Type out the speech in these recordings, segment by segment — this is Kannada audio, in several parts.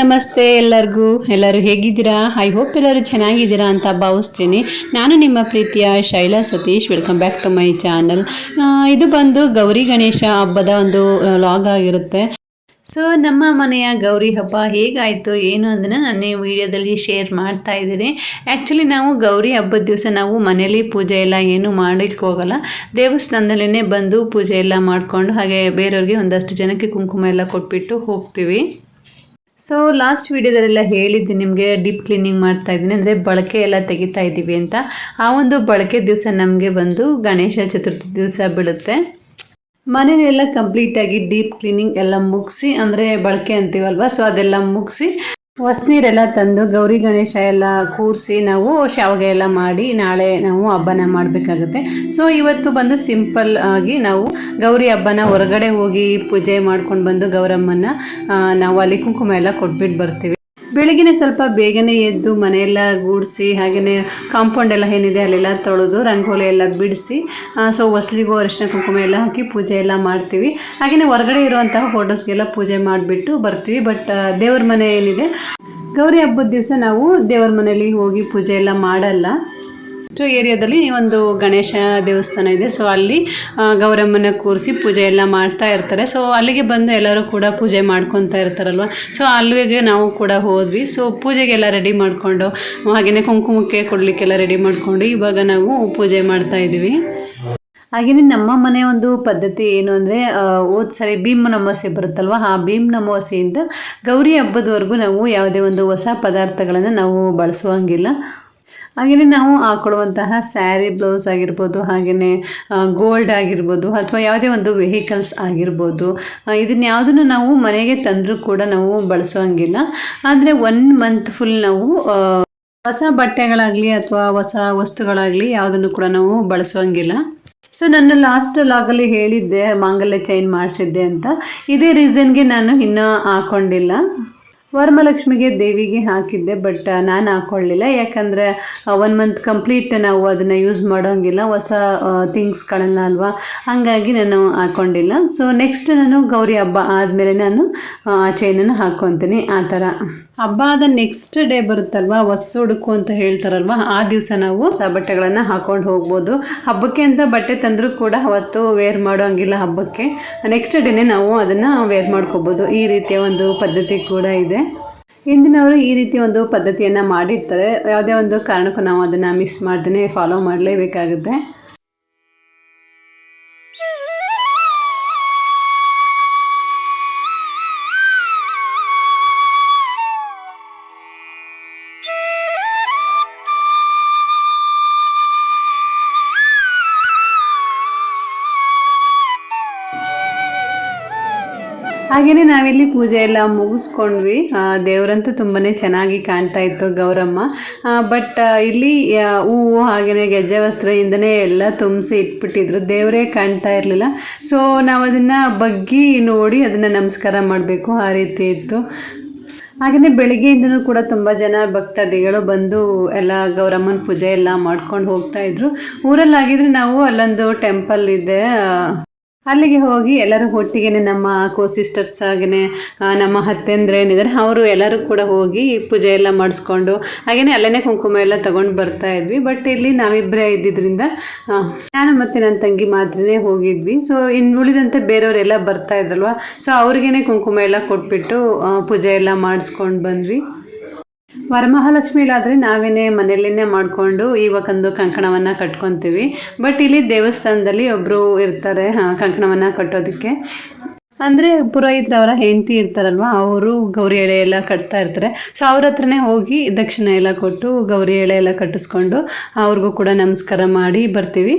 ನಮಸ್ತೆ ಎಲ್ಲರಿಗೂ. ಎಲ್ಲರೂ ಹೇಗಿದ್ದೀರಾ? ಐ ಹೋಪ್ ಎಲ್ಲರೂ ಚೆನ್ನಾಗಿದ್ದೀರಾ ಅಂತ ಭಾವಿಸ್ತೀನಿ. ನಾನು ನಿಮ್ಮ ಪ್ರೀತಿಯ Shaila Satish. Welcome back to my channel ಇದು ಬಂದು ಗೌರಿ ಗಣೇಶ ಹಬ್ಬದ ಒಂದು ಲಾಗ್ ಆಗಿರುತ್ತೆ. ಸೊ ನಮ್ಮ ಮನೆಯ ಗೌರಿ ಹಬ್ಬ ಹೇಗಾಯಿತು, ಏನು ಅದನ್ನು ನಾನು ಈ ವಿಡಿಯೋದಲ್ಲಿ ಶೇರ್ ಮಾಡ್ತಾ ಇದ್ದೀನಿ. ಆ್ಯಕ್ಚುಲಿ ನಾವು ಗೌರಿ ಹಬ್ಬದ ದಿವಸ ನಾವು ಮನೇಲಿ ಪೂಜೆ ಎಲ್ಲ ಏನು ಮಾಡಲಿಕ್ಕೆ ಹೋಗಲ್ಲ. ದೇವಸ್ಥಾನದಲ್ಲೇ ಬಂದು ಪೂಜೆ ಎಲ್ಲ ಮಾಡಿಕೊಂಡು, ಹಾಗೆ ಬೇರೆಯವ್ರಿಗೆ ಒಂದಷ್ಟು ಜನಕ್ಕೆ ಕುಂಕುಮ ಎಲ್ಲ ಕೊಟ್ಬಿಟ್ಟು ಹೋಗ್ತೀವಿ. ಸೊ ಲಾಸ್ಟ್ ವಿಡಿಯೋದಲ್ಲೆಲ್ಲ ಹೇಳಿದ್ದೆ, ನಿಮಗೆ ಡೀಪ್ ಕ್ಲೀನಿಂಗ್ ಮಾಡ್ತಾ ಇದ್ದೀನಿ, ಅಂದರೆ ಬಳಕೆ ಎಲ್ಲ ತೆಗಿತಾ ಇದ್ದೀವಿ ಅಂತ. ಆ ಒಂದು ಬಳಕೆ ದಿವಸ ನಮಗೆ ಬಂದು ಗಣೇಶ ಚತುರ್ಥಿ ದಿವಸ ಬೀಳುತ್ತೆ. ಮನೆಯೆಲ್ಲ ಕಂಪ್ಲೀಟಾಗಿ ಡೀಪ್ ಕ್ಲೀನಿಂಗ್ ಎಲ್ಲ ಮುಗಿಸಿ, ಅಂದರೆ ಬಳಕೆ ಅಂತೀವಲ್ವ ಸೊ ಅದೆಲ್ಲ ಮುಗಿಸಿ ಹೊಸ್ನೀರೆಲ್ಲ ತಂದು ಗೌರಿ ಗಣೇಶ ಎಲ್ಲ ಕೂರಿಸಿ ನಾವು ಶಾವಿಗೆ ಎಲ್ಲ ಮಾಡಿ ನಾಳೆ ನಾವು ಹಬ್ಬನ ಮಾಡಬೇಕಾಗುತ್ತೆ. ಸೊ ಇವತ್ತು ಬಂದು ಸಿಂಪಲ್ ಆಗಿ ನಾವು ಗೌರಿ ಹಬ್ಬನ ಹೊರಗಡೆ ಹೋಗಿ ಪೂಜೆ ಮಾಡ್ಕೊಂಡು ಬಂದು ಗೌರಮ್ಮನ ನಾವು ಅಲ್ಲಿ ಕುಂಕುಮ ಎಲ್ಲ ಕೊಟ್ಬಿಟ್ಟು ಬರ್ತೀವಿ. ಬೆಳಗಿನ ಸ್ವಲ್ಪ ಬೇಗನೆ ಎದ್ದು ಮನೆಯೆಲ್ಲ ಗೂಡಿಸಿ ಹಾಗೆಯೇ ಕಾಂಪೌಂಡ್ ಎಲ್ಲ ಏನಿದೆ ಅಲ್ಲೆಲ್ಲ ತೊಳೆದು ರಂಗೋಲಿ ಎಲ್ಲ ಬಿಡಿಸಿ ಸೊ ಹೊಸ್ಲಿಗೂ, ಅರಿಶಿನ ಕುಂಕುಮ ಎಲ್ಲ ಹಾಕಿ ಪೂಜೆ ಎಲ್ಲ ಮಾಡ್ತೀವಿ. ಹಾಗೆಯೇ ಹೊರಗಡೆ ಇರುವಂತಹ ಫೋಟೋಸ್ಗೆಲ್ಲ ಪೂಜೆ ಮಾಡಿಬಿಟ್ಟು ಬರ್ತೀವಿ. ಬಟ್ ದೇವ್ರ ಮನೆ ಏನಿದೆ, ಗೌರಿ ಹಬ್ಬದ ದಿವಸ ನಾವು ದೇವ್ರ ಮನೆಯಲ್ಲಿ ಹೋಗಿ ಪೂಜೆ ಎಲ್ಲ ಮಾಡಲ್ಲ. ಇಷ್ಟು ಏರಿಯಾದಲ್ಲಿ ಒಂದು ಗಣೇಶ ದೇವಸ್ಥಾನ ಇದೆ. ಸೊ ಅಲ್ಲಿ ಗೌರಮ್ಮನ ಕೂರಿಸಿ ಪೂಜೆ ಎಲ್ಲ ಮಾಡ್ತಾ ಇರ್ತಾರೆ. ಸೊ ಅಲ್ಲಿಗೆ ಬಂದು ಎಲ್ಲರೂ ಕೂಡ ಪೂಜೆ ಮಾಡ್ಕೊತಾ ಇರ್ತಾರಲ್ವ? ಸೊ ಅಲ್ಲಿಗೆ ನಾವು ಕೂಡ ಹೋದ್ವಿ. ಸೊ ಪೂಜೆಗೆಲ್ಲ ರೆಡಿ ಮಾಡಿಕೊಂಡು ಹಾಗೆಯೇ ಕುಂಕುಮಕ್ಕೆ ಕೊಡಲಿಕ್ಕೆಲ್ಲ ರೆಡಿ ಮಾಡಿಕೊಂಡು ಇವಾಗ ನಾವು ಪೂಜೆ ಮಾಡ್ತಾ ಇದ್ದೀವಿ. ಹಾಗೆಯೇ ನಮ್ಮ ಮನೆ ಒಂದು ಪದ್ಧತಿ ಏನು ಅಂದರೆ ಹೋದ ಸರಿ ಭೀಮ್ ಅಮಾವಾಸ್ಯೆ ಬರುತ್ತಲ್ವ? ಆ ಭೀಮ್ ಅಮಾವಾಸ್ಯೆಯಿಂದ ಗೌರಿ ಹಬ್ಬದವರೆಗೂ ನಾವು ಯಾವುದೇ ಒಂದು ಹೊಸ ಪದಾರ್ಥಗಳನ್ನು ನಾವು ಬಳಸುವಂಗಿಲ್ಲ. ಹಾಗೆಯೇ ನಾವು ಹಾಕೊಳ್ಳುವಂತಹ ಸ್ಯಾರಿ ಬ್ಲೌಸ್ ಆಗಿರ್ಬೋದು ಹಾಗೆಯೇ ಗೋಲ್ಡ್ ಆಗಿರ್ಬೋದು ಅಥವಾ ಯಾವುದೇ ಒಂದು ವೆಹಿಕಲ್ಸ್ ಆಗಿರ್ಬೋದು ಇದನ್ನ ಯಾವುದನ್ನು ನಾವು ಮನೆಗೆ ತಂದರೂ ಕೂಡ ನಾವು ಬಳಸೋಂಗಿಲ್ಲ. ಆದರೆ ಒನ್ ಮಂತ್ ಫುಲ್ ನಾವು ಹೊಸ ಬಟ್ಟೆಗಳಾಗಲಿ ಅಥವಾ ಹೊಸ ವಸ್ತುಗಳಾಗಲಿ ಯಾವುದನ್ನು ಕೂಡ ನಾವು ಬಳಸೋಂಗಿಲ್ಲ. ಸೊ ನನ್ನ ಲಾಸ್ಟ್ ಲಾಗಲ್ಲಿ ಹೇಳಿದ್ದೆ, ಮಾಂಗಲ್ಯ ಚೈನ್ ಮಾಡಿಸಿದ್ದೆ ಅಂತ. ಇದೇ ರೀಸನ್ಗೆ ನಾನು ಇನ್ನೂ ಹಾಕೊಂಡಿಲ್ಲ. ವರಮಲಕ್ಷ್ಮಿಗೆ ದೇವಿಗೆ ಹಾಕಿದ್ದೆ ಬಟ್ ನಾನು ಹಾಕ್ಕೊಳ್ಳಿಲ್ಲ ಯಾಕಂದರೆ ಒನ್ ಮಂತ್ ಕಂಪ್ಲೀಟ್ ನಾವು ಅದನ್ನು ಯೂಸ್ ಮಾಡೋಂಗಿಲ್ಲ, ಹೊಸ ಥಿಂಗ್ಸ್ಗಳನ್ನ ಅಲ್ವಾ? ಹಾಗಾಗಿ ನಾನು ಹಾಕ್ಕೊಂಡಿಲ್ಲ ಸೊ ನೆಕ್ಸ್ಟ್ ನಾನು ಗೌರಿ ಹಬ್ಬ ಆದಮೇಲೆ ನಾನು, ಆ ಚೈನನ್ನು ಹಾಕ್ಕೊತೀನಿ ಆ ಥರ. ಹಬ್ಬ ಆದ ನೆಕ್ಸ್ಟ್ ಡೇ ಬರುತ್ತಲ್ವಾ? ಹೊಸ ಉಡುಕು ಅಂತ ಹೇಳ್ತಾರಲ್ವಾ? ಆ ದಿವಸ ನಾವು ಹೊಸ ಬಟ್ಟೆಗಳನ್ನು ಹಾಕೊಂಡು ಹೋಗ್ಬೋದು. ಹಬ್ಬಕ್ಕೆ ಅಂತ ಬಟ್ಟೆ ತಂದರೂ ಕೂಡ ಅವತ್ತು ವೇರ್ ಮಾಡೋಂಗಿಲ್ಲ ಹಬ್ಬಕ್ಕೆ. ನೆಕ್ಸ್ಟ್ ಡೇನೇ ನಾವು ಅದನ್ನು ವೇರ್ ಮಾಡ್ಕೋಬೋದು. ಈ ರೀತಿಯ ಒಂದು ಪದ್ಧತಿ ಕೂಡ ಇದೆ. ಹಿಂದಿನವರು ಈ ರೀತಿ ಒಂದು ಪದ್ಧತಿಯನ್ನು ಮಾಡಿರ್ತಾರೆ. ಯಾವುದೇ ಒಂದು ಕಾರಣಕ್ಕೂ ನಾವು ಅದನ್ನು ಮಿಸ್ ಮಾಡ್ದೇ ಫಾಲೋ ಮಾಡಲೇಬೇಕಾಗುತ್ತೆ. ಹಾಗೆಯೇ ನಾವಿಲ್ಲಿ ಪೂಜೆ ಎಲ್ಲ ಮುಗಿಸ್ಕೊಂಡ್ವಿ. ದೇವರಂತೂ ತುಂಬಾ ಚೆನ್ನಾಗಿ ಕಾಣ್ತಾ ಇತ್ತು ಗೌರಮ್ಮ. ಬಟ್ ಇಲ್ಲಿ ಹೂವು ಹಾಗೆಯೇ ಗೆಜ್ಜೆ ವಸ್ತ್ರದಿಂದನೇ ಎಲ್ಲ ತುಂಬಿಸಿ ಇಟ್ಬಿಟ್ಟಿದ್ರು. ದೇವರೇ ಕಾಣ್ತಾ ಇರಲಿಲ್ಲ. ಸೊ ನಾವು ಅದನ್ನು ಬಗ್ಗಿ ನೋಡಿ ಅದನ್ನು ನಮಸ್ಕಾರ ಮಾಡಬೇಕು ಆ ರೀತಿ ಇತ್ತು. ಹಾಗೆಯೇ ಬೆಳಿಗ್ಗೆಯಿಂದನೂ ಕೂಡ ತುಂಬ ಜನ ಭಕ್ತಾದಿಗಳು ಬಂದು ಎಲ್ಲ ಗೌರಮ್ಮನ ಪೂಜೆ ಎಲ್ಲ ಮಾಡ್ಕೊಂಡು ಹೋಗ್ತಾ ಇದ್ರು. ಊರಲ್ಲಾಗಿದ್ರೆ ನಾವು ಅಲ್ಲೊಂದು ಟೆಂಪಲ್ ಇದೆ ಅಲ್ಲಿಗೆ ಹೋಗಿ ಎಲ್ಲರೂ ಒಟ್ಟಿಗೆ ನಮ್ಮ ಕೋ ಸಿಸ್ಟರ್ಸ್ ಹಾಗೆಯೇ ನಮ್ಮ ಏನಿದ್ದಾರೆ, ಅವರು ಎಲ್ಲರೂ ಕೂಡ ಹೋಗಿ ಪೂಜೆ ಎಲ್ಲ ಮಾಡಿಸ್ಕೊಂಡು ಹಾಗೆಯೇ ಅಲ್ಲೇ ಕುಂಕುಮ ಎಲ್ಲ ತೊಗೊಂಡು ಬರ್ತಾ ಇದ್ವಿ. ಬಟ್ ಇಲ್ಲಿ ನಾವಿಬ್ಬರೇ ಇದ್ದಿದ್ದರಿಂದ ನಾನು ಮತ್ತು ನನ್ನ ತಂಗಿ ಮಾತ್ರನೇ ಹೋಗಿದ್ವಿ. ಸೊ ಇನ್ನು ಉಳಿದಂತೆ ಬೇರೆಯವರೆಲ್ಲ ಬರ್ತಾ ಇದ್ರಲ್ವ? ಸೊ ಅವ್ರಿಗೇನೆ ಕುಂಕುಮ ಎಲ್ಲ ಕೊಟ್ಬಿಟ್ಟು ಪೂಜೆ ಎಲ್ಲ ಮಾಡಿಸ್ಕೊಂಡು ಬಂದ್ವಿ. ವರಮಹಾಲಕ್ಷ್ಮಿಲಾದರೆ ನಾವೇನೇ ಮನೆಯಲ್ಲೇ ಮಾಡಿಕೊಂಡು ಇವಾಗೊಂದು ಕಂಕಣವನ್ನ ಕಟ್ಕೊತೀವಿ. ಬಟ್ ಇಲ್ಲಿ ದೇವಸ್ಥಾನದಲ್ಲಿ ಒಬ್ಬರು ಇರ್ತಾರೆ ಕಂಕಣವನ್ನು ಕಟ್ಟೋದಕ್ಕೆ. ಅಂದ್ರೆ ಪುರೋಹಿತರವರ ಹೆಂಡತಿ ಇರ್ತಾರಲ್ವಾ, ಅವರು ಗೌರಿ ಎಳೆ ಎಲ್ಲ ಕಟ್ತಾ ಇರ್ತಾರೆ. ಸೊ ಅವ್ರ ಹತ್ರನೇ ಹೋಗಿ ದಕ್ಷಿಣ ಎಲ್ಲ ಕೊಟ್ಟು ಗೌರಿ ಎಳೆ ಎಲ್ಲ ಕಟ್ಟಿಸ್ಕೊಂಡು ಅವ್ರಿಗೂ ಕೂಡ ನಮಸ್ಕಾರ ಮಾಡಿ ಬರ್ತೀವಿ.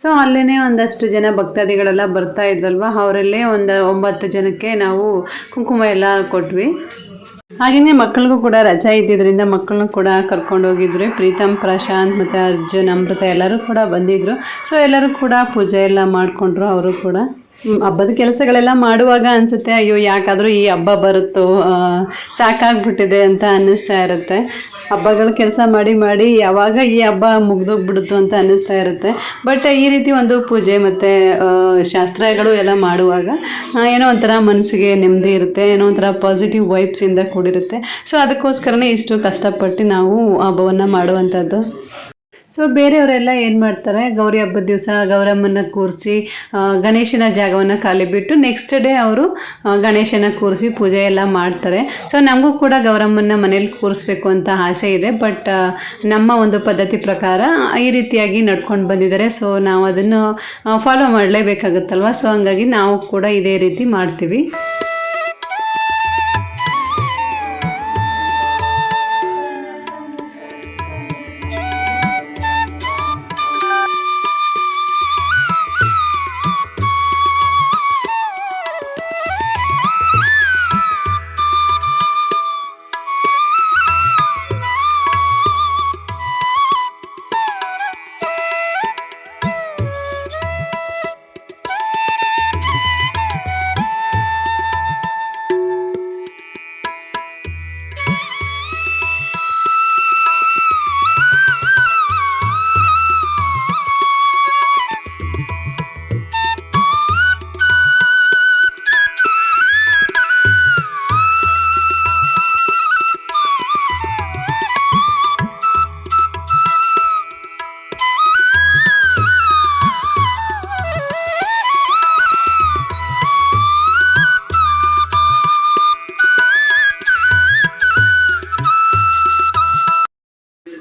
ಸೊ ಅಲ್ಲೇ ಒಂದಷ್ಟು ಜನ ಭಕ್ತಾದಿಗಳೆಲ್ಲ ಬರ್ತಾ ಇದ್ರಲ್ವಾ, ಅವರಲ್ಲೇ ಒಂದು ಒಂಬತ್ತು ಜನಕ್ಕೆ ನಾವು ಕುಂಕುಮ ಎಲ್ಲ ಕೊಟ್ವಿ. ಹಾಗೆಯೇ ಮಕ್ಕಳಿಗೂ ಕೂಡ ರಜಾ ಇದ್ದಿದ್ದರಿಂದ ಮಕ್ಕಳನ್ನು ಕೂಡ ಕರ್ಕೊಂಡು ಹೋಗಿದ್ರು. ಪ್ರೀತಮ್, ಪ್ರಶಾಂತ್ ಮತ್ತು ಅರ್ಜುನ್, ಅಮೃತ ಎಲ್ಲರೂ ಕೂಡ ಬಂದಿದ್ರು. ಸೊ ಎಲ್ಲರೂ ಕೂಡ ಪೂಜೆ ಎಲ್ಲ ಮಾಡಿಕೊಂಡ್ರು, ಅವರು ಕೂಡ. ಹಬ್ಬದ ಕೆಲಸಗಳೆಲ್ಲ ಮಾಡುವಾಗ ಅನ್ಸುತ್ತೆ, ಅಯ್ಯೋ, ಯಾಕಾದರೂ ಈ ಹಬ್ಬ ಬರುತ್ತೋ ಸಾಕಾಗ್ಬಿಟ್ಟಿದೆ ಅಂತ ಅನ್ನಿಸ್ತಾ ಇರುತ್ತೆ. ಹಬ್ಬಗಳ ಕೆಲಸ ಮಾಡಿ ಮಾಡಿ ಯಾವಾಗ ಈ ಹಬ್ಬ ಮುಗ್ದೋಗ್ಬಿಡುತ್ತೋ ಅಂತ ಅನ್ನಿಸ್ತಾ ಇರುತ್ತೆ. ಬಟ್ ಈ ರೀತಿ ಒಂದು ಪೂಜೆ ಮತ್ತು ಶಾಸ್ತ್ರಗಳು ಎಲ್ಲ ಮಾಡುವಾಗ ಏನೋ ಒಂಥರ ಮನಸ್ಸಿಗೆ ನೆಮ್ಮದಿ ಇರುತ್ತೆ, ಏನೋ ಒಂಥರ ಪಾಸಿಟಿವ್ ವೈಬ್ಸಿಂದ ಕೂಡಿರುತ್ತೆ. ಸೊ ಅದಕ್ಕೋಸ್ಕರನೇ ಇಷ್ಟು ಕಷ್ಟಪಟ್ಟು ನಾವು ಹಬ್ಬವನ್ನು ಮಾಡುವಂಥದ್ದು. ಸೊ ಬೇರೆಯವರೆಲ್ಲ ಏನು ಮಾಡ್ತಾರೆ? ಗೌರಿ ಹಬ್ಬದ ದಿವಸ ಗೌರಮ್ಮನ ಕೂರಿಸಿ ಗಣೇಶನ ಜಾಗವನ್ನು ಖಾಲಿ ಬಿಟ್ಟು ನೆಕ್ಸ್ಟ್ ಡೇ ಅವರು ಗಣೇಶನ ಕೂರಿಸಿ ಪೂಜೆ ಎಲ್ಲ ಮಾಡ್ತಾರೆ. ಸೊ ನಮಗೂ ಕೂಡ ಗೌರಮ್ಮನ ಮನೇಲಿ ಕೂರಿಸ್ಬೇಕು ಅಂತ ಆಸೆ ಇದೆ. ಬಟ್ ನಮ್ಮ ಒಂದು ಪದ್ಧತಿ ಪ್ರಕಾರ ಈ ರೀತಿಯಾಗಿ ನಡ್ಕೊಂಡು ಬಂದಿದ್ದಾರೆ. ಸೊ ನಾವು ಅದನ್ನು ಫಾಲೋ ಮಾಡಲೇಬೇಕಾಗುತ್ತಲ್ವ? ಸೊ ಹಂಗಾಗಿ ನಾವು ಕೂಡ ಇದೇ ರೀತಿ ಮಾಡ್ತೀವಿ.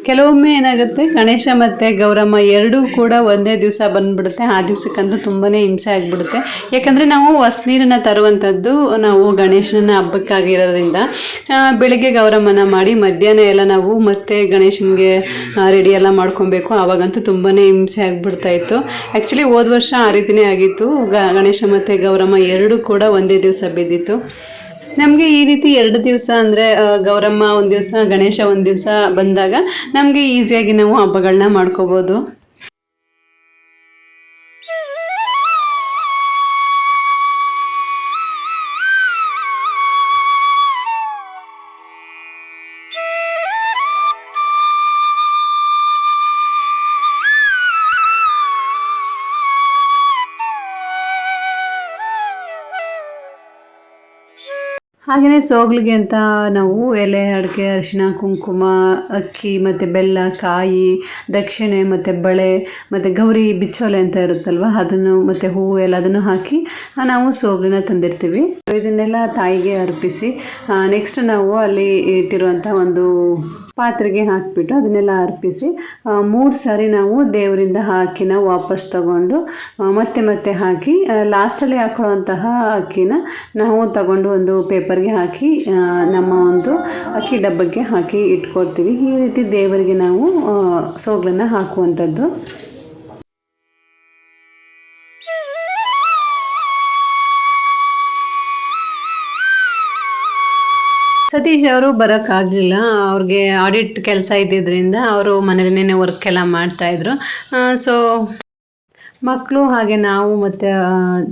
ಕೆಲವೊಮ್ಮೆ ಏನಾಗುತ್ತೆ, ಗಣೇಶ ಮತ್ತು ಗೌರಮ್ಮ ಎರಡೂ ಕೂಡ ಒಂದೇ ದಿವಸ ಬಂದ್ಬಿಡುತ್ತೆ. ಆ ದಿವಸಕ್ಕಂತೂ ತುಂಬಾ ಹಿಂಸೆ ಆಗಿಬಿಡುತ್ತೆ. ಯಾಕಂದರೆ ನಾವು ಹೊಸ ನೀರನ್ನು ತರುವಂಥದ್ದು ನಾವು ಗಣೇಶನ ಹಬ್ಬಕ್ಕಾಗಿರೋದ್ರಿಂದ. ಬೆಳಿಗ್ಗೆ ಗೌರಮ್ಮನ ಮಾಡಿ, ಮಧ್ಯಾಹ್ನ ಎಲ್ಲ ನಾವು ಮತ್ತೆ ಗಣೇಶನಿಗೆ ರೆಡಿ ಎಲ್ಲ ಮಾಡ್ಕೊಬೇಕು. ಆವಾಗಂತೂ ತುಂಬಾ ಹಿಂಸೆ ಆಗಿಬಿಡ್ತಾ ಇತ್ತು. ಆ್ಯಕ್ಚುಲಿ ಹೋದ ವರ್ಷ ಆ ರೀತಿಯೇ ಆಗಿತ್ತು. ಗಣೇಶ ಮತ್ತು ಗೌರಮ್ಮ ಎರಡೂ ಕೂಡ ಒಂದೇ ದಿವಸ ಬಿದ್ದಿತ್ತು. ನಮಗೆ ಈ ರೀತಿ ಎರಡು ದಿವಸ ಅಂದರೆ ಗೌರಮ್ಮ ಒಂದು ದಿವಸ, ಗಣೇಶ ಒಂದು ದಿವಸ ಬಂದಾಗ ನಮಗೆ ಈಸಿಯಾಗಿ ನಾವು ಹಬ್ಬಗಳನ್ನ ಮಾಡ್ಕೋಬೋದು. ಹಾಗೆಯೇ ಸೋಗ್ಲಿಗೆ ಅಂತ ನಾವು ಎಲೆ, ಅಡಿಕೆ ಅರಿಶಿನ ಕುಂಕುಮ, ಅಕ್ಕಿ, ಮತ್ತು ಬೆಲ್ಲ, ಕಾಯಿ, ದಕ್ಷಿಣೆ, ಮತ್ತು ಬಳೆ, ಮತ್ತು ಗೌರಿ ಬಿಚ್ಚೋಲೆ ಅಂತ ಇರುತ್ತಲ್ವ, ಅದನ್ನು ಮತ್ತು ಹೂವು ಎಲ್ಲ ಅದನ್ನು ಹಾಕಿ ನಾವು ಸೋಗಲಿನ ತಂದಿರ್ತೀವಿ. ಇದನ್ನೆಲ್ಲ ತಾಯಿಗೆ ಅರ್ಪಿಸಿ ನೆಕ್ಸ್ಟ್ ನಾವು ಅಲ್ಲಿ ಇಟ್ಟಿರುವಂಥ ಒಂದು ಪಾತ್ರೆಗೆ ಹಾಕಿಬಿಟ್ಟು ಅದನ್ನೆಲ್ಲ ಅರ್ಪಿಸಿ ಮೂರು ಸಾರಿ ನಾವು ದೇವರಿಂದ ಹಾಕಿನ ವಾಪಸ್ ತಗೊಂಡು ಮತ್ತೆ ಮತ್ತೆ ಹಾಕಿ ಲಾಸ್ಟಲ್ಲಿ ಹಾಕೊಳ್ಳುವಂತಹ ಅಕ್ಕಿನ ನಾವು ತಗೊಂಡು ಒಂದು ಪೇಪರ್ಗೆ ಹಾಕಿ ನಮ್ಮ ಒಂದು ಅಕ್ಕಿ ಡಬ್ಬಕ್ಕೆ ಹಾಕಿ ಇಟ್ಕೊಳ್ತೀವಿ ಈ ರೀತಿ ದೇವರಿಗೆ ನಾವು ಸೋಗಲನ್ನು ಹಾಕುವಂಥದ್ದು. ಸತೀಶ್ ಅವರು ಬರೋಕ್ಕಾಗಲಿಲ್ಲ. ಅವ್ರಿಗೆ ಆಡಿಟ್ ಕೆಲಸ ಇದ್ದಿದ್ದರಿಂದ ಅವರು ಮನೇಲಿನೇ ವರ್ಕ್ ಎಲ್ಲ ಮಾಡ್ತಾಯಿದ್ರು ಸೊ ಮಕ್ಕಳು ಹಾಗೆ ನಾವು ಮತ್ತು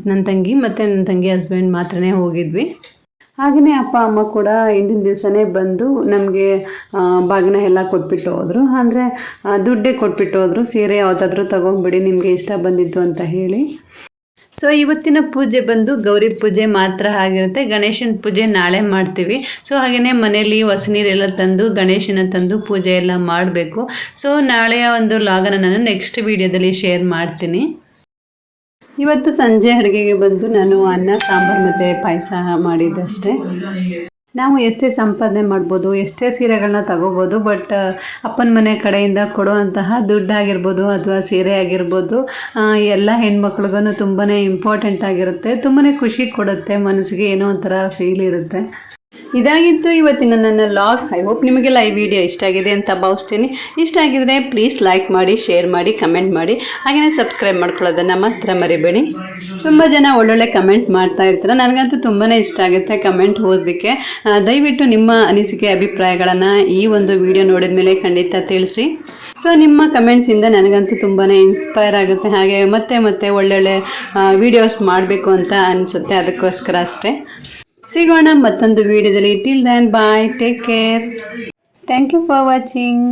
ನನ್ನ ತಂಗಿ ಮತ್ತು ನನ್ನ ತಂಗಿ ಹಸ್ಬೆಂಡ್ ಮಾತ್ರನೇ ಹೋಗಿದ್ವಿ. ಹಾಗೆಯೇ ಅಪ್ಪ, ಅಮ್ಮ ಕೂಡ ಹಿಂದಿನ ದಿವಸನೇ ಬಂದು ನಮಗೆ ಬಾಗಿನ ಎಲ್ಲ ಕೊಟ್ಬಿಟ್ಟು ಹೋದರು. ಅಂದರೆ ದುಡ್ಡೇ ಕೊಟ್ಬಿಟ್ಟು ಹೋದರು. ಸೀರೆ ಯಾವುದಾದ್ರೂ ತಗೊಂಡ್ಬಿಡಿ, ನಿಮಗೆ ಇಷ್ಟ ಬಂದಿದ್ದು ಅಂತ ಹೇಳಿ. ಸೊ ಇವತ್ತಿನ ಪೂಜೆ ಬಂದು ಗೌರಿ ಪೂಜೆ ಮಾತ್ರ ಆಗಿರುತ್ತೆ. ಗಣೇಶನ ಪೂಜೆ ನಾಳೆ ಮಾಡ್ತೀವಿ. ಸೊ ಹಾಗೆಯೇ ಮನೆಯಲ್ಲಿ ಹೊಸ ನೀರೆಲ್ಲ ತಂದು ಗಣೇಶನ ತಂದು ಪೂಜೆ ಎಲ್ಲ ಮಾಡಬೇಕು. ಸೊ ನಾಳೆಯ ಒಂದು ಲಾಗನ ನಾನು ನೆಕ್ಸ್ಟ್ ವಿಡಿಯೋದಲ್ಲಿ ಶೇರ್ ಮಾಡ್ತೀನಿ. ಇವತ್ತು ಸಂಜೆ ಅಡುಗೆಗೆ ಬಂದು ನಾನು ಅನ್ನ, ಸಾಂಬಾರು ಮತ್ತು ಪಾಯಸ ಮಾಡಿದ್ದಷ್ಟೇ. ನಾವು ಎಷ್ಟೇ ಸಂಪಾದನೆ ಮಾಡ್ಬೋದು, ಎಷ್ಟೇ ಸೀರೆಗಳನ್ನ ತಗೋಬೋದು ಬಟ್ ಅಪ್ಪನ ಮನೆ ಕಡೆಯಿಂದ ಕೊಡುವಂತಹ ದುಡ್ಡಾಗಿರ್ಬೋದು ಅಥವಾ ಸೀರೆ ಆಗಿರ್ಬೋದು ಎಲ್ಲ ಹೆಣ್ಮಕ್ಳಿಗೂ ತುಂಬಾ ಇಂಪಾರ್ಟೆಂಟ್ ಆಗಿರುತ್ತೆ. ತುಂಬಾ ಖುಷಿ ಕೊಡುತ್ತೆ, ಮನಸ್ಸಿಗೆ ಏನೋ ಒಂಥರ ಫೀಲ್ ಇರುತ್ತೆ. ಇದಾಗಿತ್ತು ಇವತ್ತಿನ ನನ್ನ ಲಾಗ್ ಐ ಹೋಪ್ ನಿಮಗೆಲ್ಲ ಈ ವಿಡಿಯೋ ಇಷ್ಟ ಆಗಿದೆ ಅಂತ ಭಾವಿಸ್ತೀನಿ. ಇಷ್ಟ ಆಗಿದ್ರೆ ಪ್ಲೀಸ್ ಲೈಕ್ ಮಾಡಿ ಶೇರ್ ಮಾಡಿ ಕಮೆಂಟ್ ಮಾಡಿ. ಹಾಗೆಯೇ ಸಬ್ಸ್ಕ್ರೈಬ್ ಮಾಡ್ಕೊಳ್ಳೋದನ್ನು ಮಾತ್ರ ಮರಿಬೇಡಿ. ತುಂಬ ಜನ ಒಳ್ಳೊಳ್ಳೆ ಕಮೆಂಟ್ ಮಾಡ್ತಾ ಇರ್ತಾರೆ. ನನಗಂತೂ ತುಂಬಾ ಇಷ್ಟ ಆಗುತ್ತೆ ಕಮೆಂಟ್ ಓದಲಿಕ್ಕೆ. ದಯವಿಟ್ಟು ನಿಮ್ಮ ಅನಿಸಿಕೆ, ಅಭಿಪ್ರಾಯಗಳನ್ನು ಈ ಒಂದು ವಿಡಿಯೋ ನೋಡಿದ ಮೇಲೆ ಖಂಡಿತ ತಿಳಿಸಿ. ಸೊ ನಿಮ್ಮ ಕಮೆಂಟ್ಸಿಂದ ನನಗಂತೂ ತುಂಬಾ ಇನ್ಸ್ಪೈರ್ ಆಗುತ್ತೆ. ಹಾಗೆ ಮತ್ತೆ ಮತ್ತೆ ಒಳ್ಳೊಳ್ಳೆ ವಿಡಿಯೋಸ್ ಮಾಡಬೇಕು ಅಂತ ಅನಿಸುತ್ತೆ ಅದಕ್ಕೋಸ್ಕರ ಅಷ್ಟೇ. ಸಿಗೋಣ ಮತ್ತೊಂದು ವಿಡಿಯೋದಲ್ಲಿ till then bye take care thank you for watching